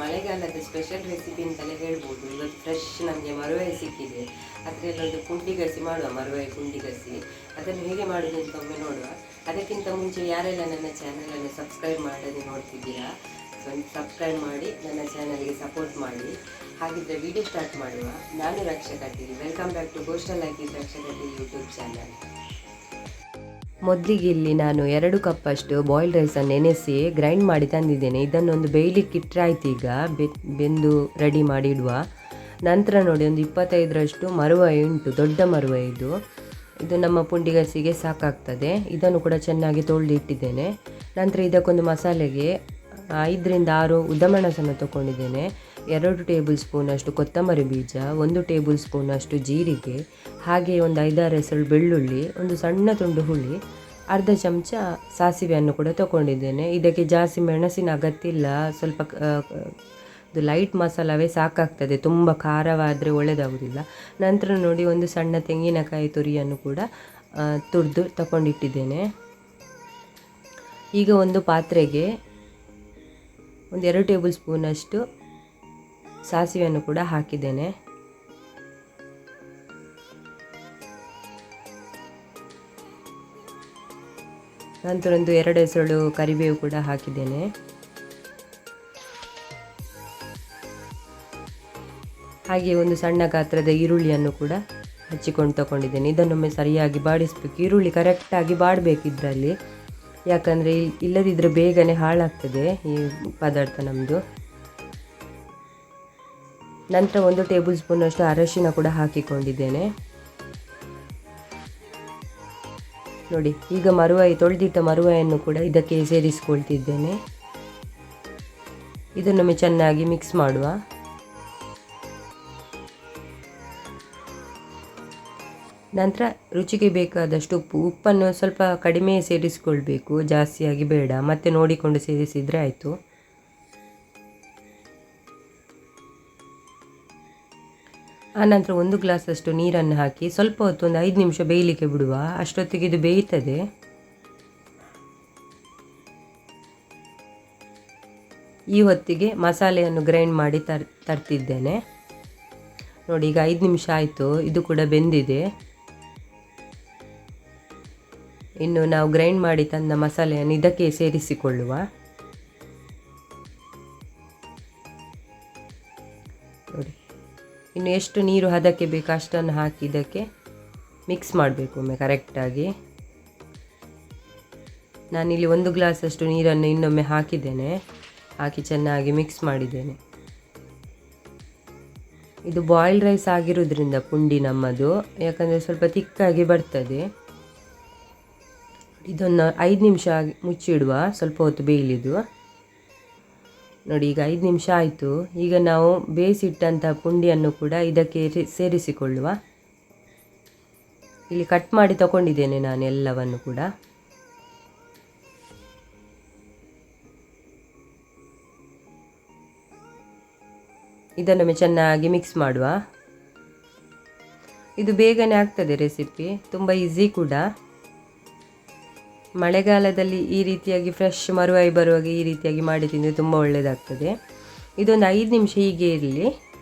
ಮಳೆಗಾಲದ special recipe ಅಂತಲೇ ಹೇಳ್ಬೋದು. ಇವತ್ತು ಫ್ರೆಶ್ ನಮಗೆ ಮರುವೆ ಸಿಕ್ಕಿದೆ. ಅದರಲ್ಲಿ ಒಂದು ಪುಂಡಿಗಸಿ ಮಾಡುವ, ಮರುವೆ ಪುಂಡಿಗಸಿ. ಅದನ್ನು ಹೇಗೆ ಮಾಡೋದು ಅಂತ ಒಮ್ಮೆ ನೋಡುವ. ಅದಕ್ಕಿಂತ ಮುಂಚೆ ಯಾರೆಲ್ಲ ನನ್ನ ಚಾನಲನ್ನು ಸಬ್ಸ್ಕ್ರೈಬ್ ಮಾಡದೆ ನೋಡ್ತಿದ್ದೀರಾ ಸೊ ಸಬ್ಸ್ಕ್ರೈಬ್ ಮಾಡಿ, ನನ್ನ ಚಾನಲ್ಗೆ ಸಪೋರ್ಟ್ ಮಾಡಿ. ಹಾಗಿದ್ದರೆ ವಿಡಿಯೋ ಸ್ಟಾರ್ಟ್ ಮಾಡುವ. ನಾನು Rakshakati welcome back to coastal like Rakshakati YouTube channel ಮೊದಲಿಗೆ ಇಲ್ಲಿ ನಾನು ಎರಡು ಕಪ್ಪಷ್ಟು ಬಾಯ್ಲ್ಡ್ ರೈಸನ್ನು ನೆನೆಸಿ ಗ್ರೈಂಡ್ ಮಾಡಿ ತಂದಿದ್ದೇನೆ. ಇದನ್ನೊಂದು ಬೇಯಲಿಕ್ಕೆ ಇಟ್ಟರೆ ಆಯ್ತು ಈಗ. ಬೆಂದು ರೆಡಿ ಮಾಡಿ ಇಡುವ. ನಂತರ ನೋಡಿ ಒಂದು ಇಪ್ಪತ್ತೈದರಷ್ಟು ಮರುವ ಉಂಟು, ದೊಡ್ಡ ಮರುವ ಇದು. ಇದು ನಮ್ಮ ಪುಂಡಿಗಸಿಗೆ ಸಾಕಾಗ್ತದೆ. ಇದನ್ನು ಕೂಡ ಚೆನ್ನಾಗಿ ತೊಳೆದು ಇಟ್ಟಿದ್ದೇನೆ ನಂತರ ಇದಕ್ಕೊಂದು ಮಸಾಲೆಗೆ ಐದರಿಂದ ಆರು ಉದ್ದಮೆಣಸನ್ನು ತಗೊಂಡಿದ್ದೇನೆ ಎರಡು ಟೇಬಲ್ ಸ್ಪೂನಷ್ಟು ಕೊತ್ತಂಬರಿ ಬೀಜ, ಒಂದು ಟೇಬಲ್ ಸ್ಪೂನಷ್ಟು ಜೀರಿಗೆ, ಹಾಗೆ ಒಂದು ಐದಾರು ಹೆಸರು ಬೆಳ್ಳುಳ್ಳಿ, ಒಂದು ಸಣ್ಣ ತುಂಡು ಹುಳಿ ಅರ್ಧ ಚಮಚ ಸಾಸಿವೆಯನ್ನು ಕೂಡ ತಗೊಂಡಿದ್ದೇನೆ. ಇದಕ್ಕೆ ಜಾಸ್ತಿ ಮೆಣಸಿನ ಅಗತ್ಯ ಇಲ್ಲ ಸ್ವಲ್ಪ ಇದು ಲೈಟ್ ಮಸಾಲವೇ ಸಾಕಾಗ್ತದೆ. ತುಂಬ ಖಾರವಾದರೆ ಒಳ್ಳೆಯದಾಗೋದಿಲ್ಲ ನಂತರ ನೋಡಿ ಒಂದು ಸಣ್ಣ ತೆಂಗಿನಕಾಯಿ ತುರಿಯನ್ನು ಕೂಡ ತುರಿದು ತಗೊಂಡಿಟ್ಟಿದ್ದೇನೆ. ಈಗ ಒಂದು ಪಾತ್ರೆಗೆ ಒಂದು ಎರಡು ಟೇಬಲ್ ಸ್ಪೂನಷ್ಟು ಸಾಸಿವೆಯನ್ನು ಕೂಡ ಹಾಕಿದ್ದೇನೆ. ನಂತರ ಒಂದು ಎರಡು ಹೆಸರು ಕರಿಬೇವು ಕೂಡ ಹಾಕಿದ್ದೇನೆ. ಹಾಗೆ ಒಂದು ಸಣ್ಣ ಗಾತ್ರದ ಈರುಳ್ಳಿಯನ್ನು ಕೂಡ ಹಚ್ಚಿಕೊಂಡು ತಗೊಂಡಿದ್ದೇನೆ. ಇದನ್ನೊಮ್ಮೆ ಸರಿಯಾಗಿ ಬಾಡಿಸ್ಬೇಕು. ಈರುಳ್ಳಿ ಕರೆಕ್ಟಾಗಿ ಬಾಡಬೇಕು ಇದರಲ್ಲಿ ಯಾಕಂದರೆ ಇಲ್ಲದಿದ್ದರೆ ಬೇಗನೆ ಹಾಳಾಗ್ತದೆ ಈ ಪದಾರ್ಥ ನಮ್ಮದು ನಂತರ ಒಂದು ಟೇಬಲ್ ಸ್ಪೂನಷ್ಟು ಅರಶಿನ ಕೂಡ ಹಾಕಿಕೊಂಡಿದ್ದೇನೆ. ನೋಡಿ, ಈಗ ಮರುವಾಯಿ, ತೊಳೆದಿಟ್ಟ ಮರುವಾಯನ್ನು ಕೂಡ ಇದಕ್ಕೆ ಸೇರಿಸಿಕೊಳ್ತಿದ್ದೇನೆ. ಇದನ್ನೊಮ್ಮೆ ಚೆನ್ನಾಗಿ ಮಿಕ್ಸ್ ಮಾಡುವ. ನಂತರ ರುಚಿಗೆ ಬೇಕಾದಷ್ಟು ಉಪ್ಪು, ಉಪ್ಪನ್ನು ಸ್ವಲ್ಪ ಕಡಿಮೆ ಸೇರಿಸಿಕೊಳ್ಬೇಕು, ಜಾಸ್ತಿಯಾಗಿ ಬೇಡ, ಮತ್ತೆ ನೋಡಿಕೊಂಡು ಸೇರಿಸಿದರೆ ಆಯಿತು. ಆನಂತರ ಒಂದು ಗ್ಲಾಸಷ್ಟು ನೀರನ್ನು ಹಾಕಿ ಸ್ವಲ್ಪ ಹೊತ್ತು ಒಂದು ಐದು ನಿಮಿಷ ಬೇಯಲಿಕ್ಕೆ ಬಿಡುವ. ಅಷ್ಟೊತ್ತಿಗೆ ಇದು ಬೇಯ್ತದೆ ಈ ಹೊತ್ತಿಗೆ ಮಸಾಲೆಯನ್ನು ಗ್ರೈಂಡ್ ಮಾಡಿ ತರ್, ತರ್ತಿದ್ದೇನೆ. ನೋಡಿ, ಈಗ ಐದು ನಿಮಿಷ ಆಯಿತು. ಇದು ಕೂಡ ಬೆಂದಿದೆ. ಇನ್ನು ನಾವು ಗ್ರೈಂಡ್ ಮಾಡಿ ತಂದ ಮಸಾಲೆಯನ್ನು ಇದಕ್ಕೆ ಸೇರಿಸಿಕೊಳ್ಳುವ. ಇನ್ನು ಎಷ್ಟು ನೀರು ಹದಕ್ಕೆ ಬೇಕು ಅಷ್ಟನ್ನು ಹಾಕಿ ಇದಕ್ಕೆ ಮಿಕ್ಸ್ ಮಾಡಬೇಕು ಒಮ್ಮೆ ಕರೆಕ್ಟಾಗಿ ನಾನಿಲ್ಲಿ ಒಂದು ಗ್ಲಾಸಷ್ಟು ನೀರನ್ನು ಇನ್ನೊಮ್ಮೆ ಹಾಕಿದ್ದೇನೆ. ಹಾಕಿ ಚೆನ್ನಾಗಿ ಮಿಕ್ಸ್ ಮಾಡಿದ್ದೇನೆ. ಇದು ಬಾಯ್ಲ್ ರೈಸ್ ಆಗಿರೋದ್ರಿಂದ ಪುಂಡಿ ನಮ್ಮದು. ಯಾಕಂದರೆ ಸ್ವಲ್ಪ ತಿಕ್ಕಾಗಿ ಬರ್ತದೆ. ಇದನ್ನು ಐದು ನಿಮಿಷ ಮುಚ್ಚಿಡುವ ಸ್ವಲ್ಪ ಹೊತ್ತು ಬೇಯಲಿದು ನೋಡಿ, ಈಗ ಐದು ನಿಮಿಷ ಆಯಿತು. ಈಗ ನಾವು ಬೇಯಿಸಿಟ್ಟಂಥ ಪುಂಡಿಯನ್ನು ಕೂಡ ಇದಕ್ಕೆ ಸೇರಿಸಿಕೊಳ್ಳುವ. ಇಲ್ಲಿ ಕಟ್ ಮಾಡಿ ತಗೊಂಡಿದ್ದೇನೆ ನಾನು ಎಲ್ಲವನ್ನು ಕೂಡ. ಇದನ್ನೊಮ್ಮೆ ಚೆನ್ನಾಗಿ ಮಿಕ್ಸ್ ಮಾಡುವ. ಇದು ಬೇಗನೆ ಆಗ್ತದೆ ರೆಸಿಪಿ ತುಂಬ ಈಸಿ ಕೂಡ. ಮಳೆಗಾಲದಲ್ಲಿ ಈ ರೀತಿಯಾಗಿ ಫ್ರೆಶ್ ಮರುವಾಯಿ ಬರುವಾಗ ಈ ರೀತಿಯಾಗಿ ಮಾಡಿ ತಿಂದರೆ ತುಂಬ ಒಳ್ಳೆಯದಾಗ್ತದೆ ಇದೊಂದು ಐದು ನಿಮಿಷ ಹೀಗೆ ಇರಲಿ.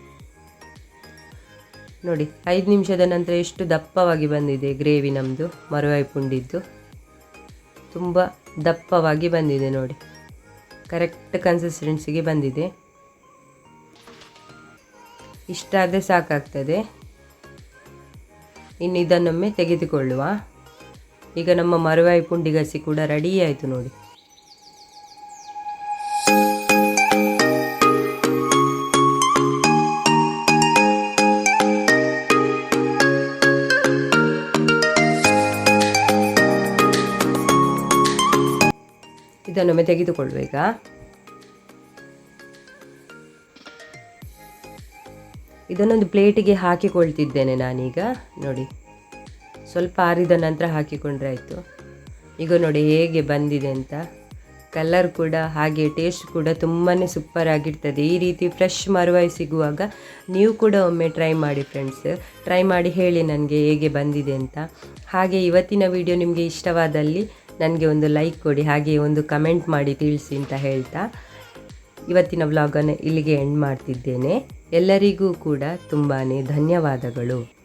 ನೋಡಿ, ಐದು ನಿಮಿಷದ ನಂತರ ಎಷ್ಟು ದಪ್ಪವಾಗಿ ಬಂದಿದೆ ಗ್ರೇವಿ ನಮ್ಮದು ಮರುವಾಯಿ ಪುಂಡಿದ್ದು. ತುಂಬ ದಪ್ಪವಾಗಿ ಬಂದಿದೆ ನೋಡಿ. ಕರೆಕ್ಟ್ ಕನ್ಸಿಸ್ಟೆನ್ಸಿಗೆ ಬಂದಿದೆ. ಇಷ್ಟಾದರೆ ಸಾಕಾಗ್ತದೆ. ಇನ್ನು ಇದನ್ನೊಮ್ಮೆ ತೆಗೆದುಕೊಳ್ಳುವ. ಈಗ ನಮ್ಮ ಮರುವಾಯಿ ಪುಂಡಿಗಸಿ ಕೂಡ ರೆಡಿ ಆಯಿತು ನೋಡಿ. ಇದನ್ನೊಮ್ಮೆ ತೆಗೆದುಕೊಳ್ಬೇಕಾ ಇದನ್ನೊಂದು ಪ್ಲೇಟಿಗೆ ಹಾಕಿಕೊಳ್ತಿದ್ದೇನೆ ನಾನೀಗ. ನೋಡಿ. ಸ್ವಲ್ಪ ಆರಿದ ನಂತರ ಹಾಕಿಕೊಂಡ್ರೆ ಆಯಿತು. ಈಗ ನೋಡಿ ಹೇಗೆ ಬಂದಿದೆ ಅಂತ. ಕಲರ್ ಕೂಡ ಹಾಗೆ ಟೇಸ್ಟ್ ಕೂಡ ತುಂಬಾ ಸೂಪರ್ ಆಗಿರ್ತದೆ. ಈ ರೀತಿ ಫ್ರೆಶ್ ಮರುವಾಯಿ ಸಿಗುವಾಗ ನೀವು ಕೂಡ ಒಮ್ಮೆ ಟ್ರೈ ಮಾಡಿ ಫ್ರೆಂಡ್ಸ್ ಟ್ರೈ ಮಾಡಿ ಹೇಳಿ ನನಗೆ ಹೇಗೆ ಬಂದಿದೆ ಅಂತ. ಹಾಗೆ ಇವತ್ತಿನ ವಿಡಿಯೋ ನಿಮಗೆ ಇಷ್ಟವಾದಲ್ಲಿ ನನಗೆ ಒಂದು ಲೈಕ್ ಕೊಡಿ, ಹಾಗೆ ಒಂದು ಕಮೆಂಟ್ ಮಾಡಿ ತಿಳಿಸಿ ಅಂತ ಹೇಳ್ತಾ ಇವತ್ತಿನ ವ್ಲಾಗನ್ನು ಇಲ್ಲಿಗೆ ಎಂಡ್ ಮಾಡ್ತಿದ್ದೇನೆ. ಎಲ್ಲರಿಗೂ ಕೂಡ ತುಂಬಾ ಧನ್ಯವಾದಗಳು.